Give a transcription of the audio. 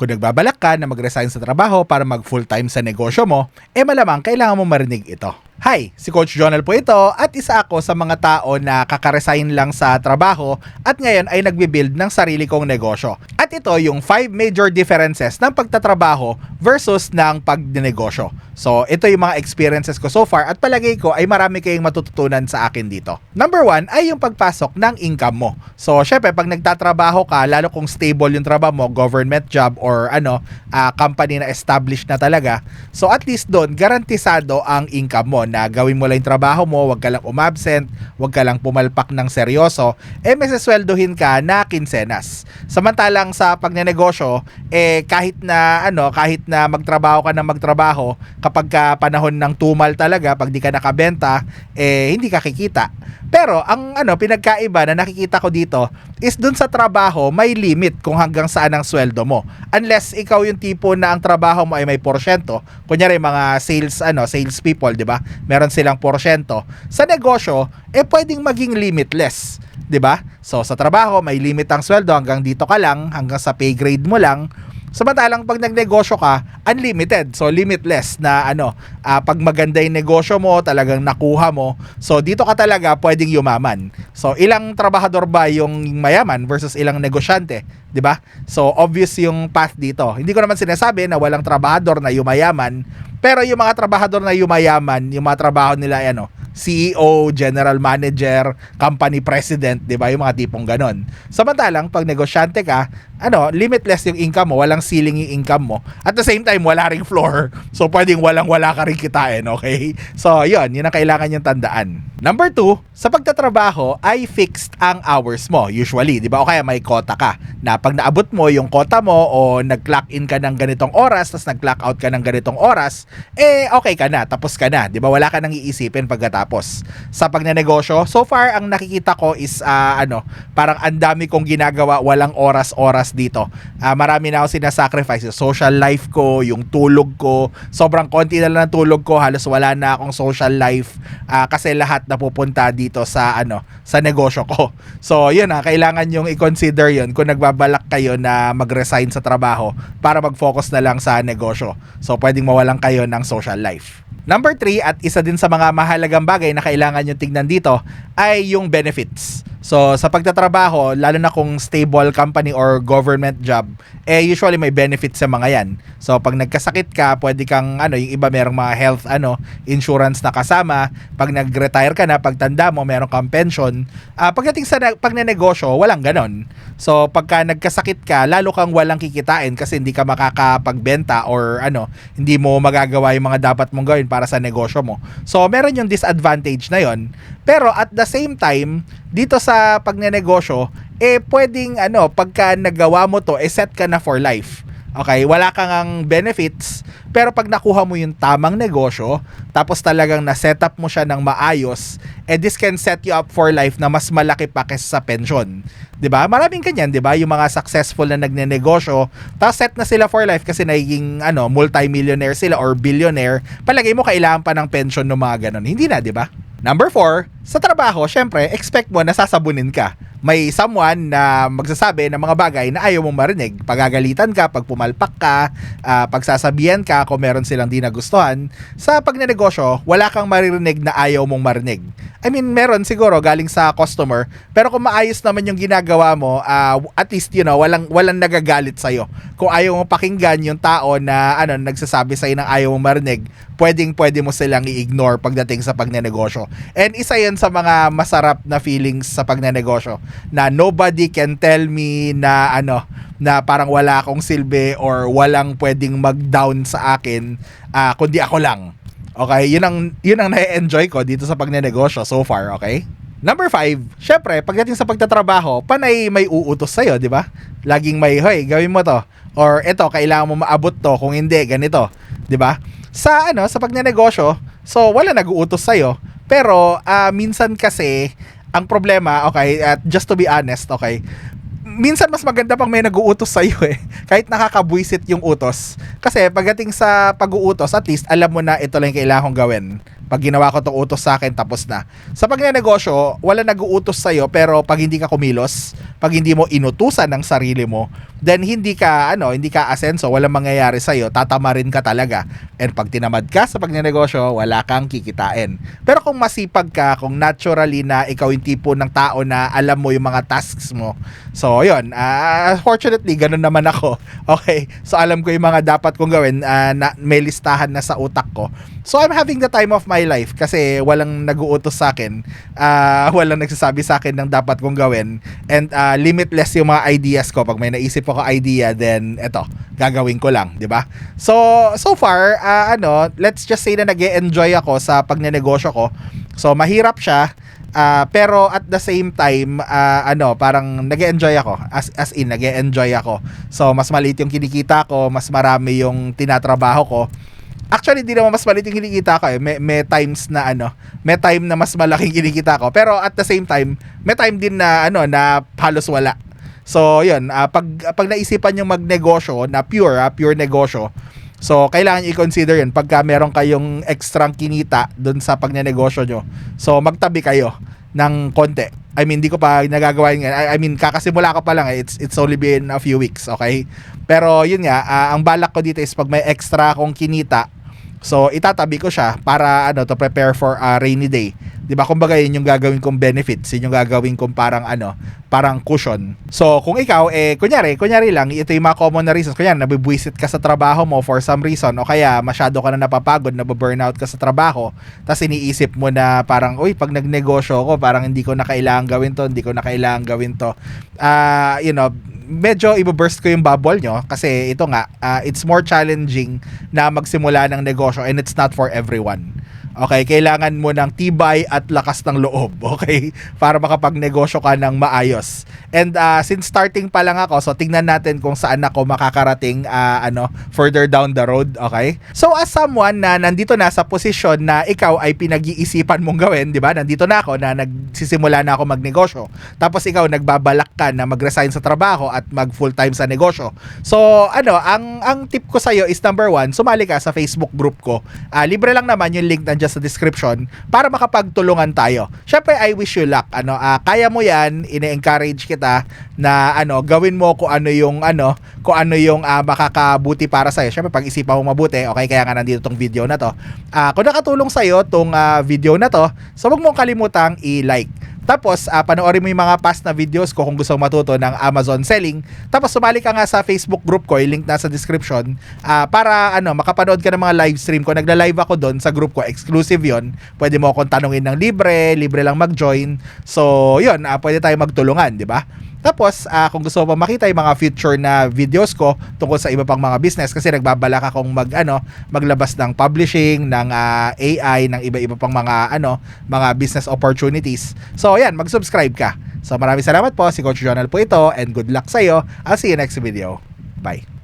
Kung nagbabalak ka na mag-resign sa trabaho para mag full-time sa negosyo mo, eh malamang kailangan mo marinig ito. Hi, si Coach Jonel po ito at isa ako sa mga tao na kakaresign lang sa trabaho at ngayon ay nagbibuild ng sarili kong negosyo. At ito yung 5 major differences ng pagtatrabaho versus ng pagdinegosyo. So, ito yung mga experiences ko so far at palagay ko ay marami kayong matututunan sa akin dito. Number one ay yung pagpasok ng income mo. So, syempre, pag nagtatrabaho ka, lalo kung stable yung trabaho mo, government job or ano, ah, company na established na talaga, so at least doon, garantisado ang income mo na gawin mo lang yung trabaho mo, wag ka lang umabsent, wag ka lang pumalpak ng seryoso, eh may sasweldohin ka na kinsenas. Samantalang sa pagnenegosyo, eh kahit na ano, kahit na magtrabaho ka ng magtrabaho, kapag ka panahon ng tumal talaga, pag di ka nakabenta, eh hindi ka kikita. Pero ang ano, pinagkaiba na nakikita ko dito is dun sa trabaho, may limit kung hanggang saan ang sweldo mo. Unless ikaw yung tipo na ang trabaho mo ay may porsyento. Kunyari mga sales ano, sales people, 'di ba? Meron silang porsyento. Sa negosyo, eh pwedeng maging limitless, 'di ba? So sa trabaho, may limit ang sweldo hanggang dito ka lang, hanggang sa pay grade mo lang. Samantalang pag nagnegosyo ka, unlimited. So limitless na ano, ah, pag maganda yung negosyo mo, talagang nakuha mo. So dito ka talaga pwedeng yumaman. So ilang trabahador ba yung mayaman versus ilang negosyante, 'di ba? So obvious yung path dito. Hindi ko naman sinasabi na walang trabahador na yumayaman, pero yung mga trabahador na yumayaman, yung mga trabaho nila ano, CEO, general manager, company president, 'di ba? Yung mga tipong ganon. Samantalang pag negosyante ka, ano, limitless yung income mo, walang ceiling yung income mo. At the same time, wala ring floor. So pwedeng walang-wala ka rin kitain, okay? So, 'yun, yun ang kailangan yung tandaan. Number two, sa pagtatrabaho ay fixed ang hours mo usually, 'di ba? O kaya may quota ka. Na pag naabot mo yung quota mo o nag-clock in ka ng ganitong oras, tapos nag-clock out ka ng ganitong oras, eh okay ka na, tapos ka na, 'di ba? Wala ka nang iisipin pagkatapos. Sa pagnenegosyo, so far ang nakikita ko is ah, ano, parang ang dami kong ginagawa, walang oras-oras dito. Ah, marami na ako sinasacrifice, social life ko, yung tulog ko, sobrang konti na lang ng tulog ko, halos wala na akong social life ah, kasi lahat napupunta dito sa ano, sa negosyo ko. So, yun ah, kailangan yung i-consider yun kung nagbabalak kayo na mag-resign sa trabaho para mag-focus na lang sa negosyo. So, pwedeng mawalan kayo ng social life. Number three, at isa din sa mga mahalagang bagay na kailangan nyo tignan dito, ay yung benefits. So, sa pagtatrabaho, lalo na kung stable company or government job, eh usually may benefits sa mga yan. So, pag nagkasakit ka, pwede kang, ano, yung iba merong mga health, ano, insurance na kasama. Pag nag-retire ka na, pagtanda mo, meron kang pension. Ah, pagdating sa na- pagnenegosyo, walang ganon. So, pagka nagkasakit ka, lalo kang walang kikitain kasi hindi ka makakapagbenta or ano, hindi mo magagawa yung mga dapat mong gawin para sa negosyo mo. So, meron yung disadvantage na yon. Pero at the same time, dito sa pagnenegosyo, eh pwedeng ano, pagka nagawa mo to, eh set ka na for life. Okay, wala kang ang benefits, pero pag nakuha mo yung tamang negosyo, tapos talagang na-set up mo siya ng maayos, eh this can set you up for life na mas malaki pa kaysa sa pension. 'Di ba? Maraming kanyan, 'di ba? Yung mga successful na nagnenegosyo, tapos set na sila for life kasi naging ano, multi-millionaire sila or billionaire. Palagay mo kailangan pa ng pension ng mga ganun. Hindi na, 'di ba? Number four, sa trabaho, syempre, expect mo na sasabunin ka. May someone na magsasabi ng mga bagay na ayaw mong marinig. Pagagalitan ka, pag pumalpak ka, ah, pagsasabihan ka kung meron silang di nagustuhan. Sa pagnenegosyo, wala kang maririnig na ayaw mong marinig. I mean, meron siguro galing sa customer, pero kung maayos naman yung ginagawa mo, ah, at least, you know, walang, walang nagagalit sa'yo. Kung ayaw mo pakinggan yung tao na ano, nagsasabi sa'yo ng ayaw mong marinig, pwedeng pwede mo silang i-ignore pagdating sa pagnenegosyo. And isa yan sa mga masarap na feelings sa pagnenegosyo na nobody can tell me na ano na parang wala akong silbi or walang pwedeng mag-down sa akin ah, kundi ako lang. Okay, yun ang yun ang na-enjoy ko dito sa pagnenegosyo so far, okay? Number five, syempre, pagdating sa pagtatrabaho, panay may uutos sa'yo, di ba? Laging may, hoy, gawin mo to. Or eto, kailangan mo maabot to. Kung hindi, ganito. Di ba? Sa ano, sa pagnenegosyo, so wala nag-uutos sa'yo. Pero, ah, minsan kasi, ang problema, okay, at just to be honest, okay, minsan mas maganda pang may nag-uutos sa iyo eh. Kahit nakakabwisit yung utos. Kasi pagdating sa pag-uutos, at least alam mo na ito lang yung kailangan kong gawin. Pag ginawa ko tong utos sa akin, tapos na. Sa pagnenegosyo, wala nag-uutos sa'yo, pero pag hindi ka kumilos, pag hindi mo inutusan ng sarili mo, then hindi ka, ano, hindi ka asenso, walang mangyayari sa'yo, tatamarin ka talaga. And pag tinamad ka sa pagnenegosyo, wala kang kikitain. Pero kung masipag ka, kung naturally na ikaw yung tipo ng tao na alam mo yung mga tasks mo, so yun, ah, fortunately, ganun naman ako. Okay, so alam ko yung mga dapat kong gawin, ah, na, may listahan na sa utak ko. So I'm having the time of my life kasi walang nag-uutos sa akin, ah, walang nagsasabi sa akin ng dapat kong gawin, and ah, limitless yung mga ideas ko. Pag may naisip ako idea, then eto, gagawin ko lang, di ba? So, so far, ah, ano, let's just say na nag enjoy ako sa pagnenegosyo ko. So, mahirap siya, ah, pero at the same time, ah, ano, parang nag enjoy ako. As, as in, nag enjoy ako. So, mas maliit yung kinikita ko, mas marami yung tinatrabaho ko. Actually, di naman mas maliit yung kinikita ko eh. May, may times na ano, may time na mas malaking kinikita ko. Pero at the same time, may time din na ano, na halos wala. So, yun, ah, pag, pag naisipan yung magnegosyo na pure, ah, pure negosyo, so, kailangan i-consider yun pagka meron kayong extrang kinita dun sa pagnenegosyo nyo. So, magtabi kayo ng konti. I mean, di ko pa nagagawa yun. I, I mean, kakasimula ko pa lang eh. It's, it's only been a few weeks, okay? Pero, yun nga, ah, ang balak ko dito is pag may extra akong kinita, So, itatabi ko siya para ano to prepare for a rainy day. 'Di ba? Kumbaga, yun yung gagawin kong benefits, yun yung gagawin kong parang ano, parang cushion. So, kung ikaw eh kunyari, kunyari lang, ito yung mga common na reasons. Kunyari, nabibwisit ka sa trabaho mo for some reason o kaya masyado ka na napapagod, nababurnout ka sa trabaho. Tapos iniisip mo na parang, uy, pag nagnegosyo ko, parang hindi ko na kailangan gawin to, hindi ko na kailangan gawin to. Ah, you know, medyo ibaburst ko yung bubble nyo kasi ito nga, uh, it's more challenging na magsimula ng negosyo and it's not for everyone. Okay, kailangan mo ng tibay at lakas ng loob, okay? Para makapagnegosyo ka ng maayos. And uh, since starting pa lang ako, so tingnan natin kung saan ako makakarating uh, ano, further down the road, okay? So as someone na nandito na sa posisyon na ikaw ay pinag-iisipan mong gawin, 'di ba? Nandito na ako na nagsisimula na ako magnegosyo. Tapos ikaw nagbabalak ka na mag-resign sa trabaho at mag full-time sa negosyo. So, ano, ang ang tip ko sa iyo is number one, sumali ka sa Facebook group ko. Uh, libre lang naman yung link nandiyan sa description para makapagtulungan tayo. Syempre, I wish you luck. Ano, uh, kaya mo 'yan, ine-encourage kita na ano, gawin mo kung ano yung ano, kung ano yung uh, makakabuti para sa iyo. Syempre, pag-isipan mo mabuti, okay, kaya nga nandito tong video na to. Uh, kung nakatulong sa iyo tong uh, video na to, so wag mong kalimutang i-like. Tapos, uh, panoorin mo yung mga past na videos ko kung gusto matuto ng Amazon selling. Tapos, sumali ka nga sa Facebook group ko, yung link nasa description, uh, para ano, makapanood ka ng mga live stream ko. Nagla-live ako doon sa group ko, exclusive yon Pwede mo akong tanungin ng libre, libre lang mag-join. So, yun, uh, pwede tayo magtulungan, di ba? Tapos, uh, kung gusto mo makita yung mga future na videos ko tungkol sa iba pang mga business kasi nagbabalak akong mag ano, maglabas ng publishing, ng uh, AI, ng iba-iba pang mga ano, mga business opportunities. So, ayan, mag-subscribe ka. So, maraming salamat po. Si Coach Jonal po ito and good luck sa iyo. I'll see you next video. Bye.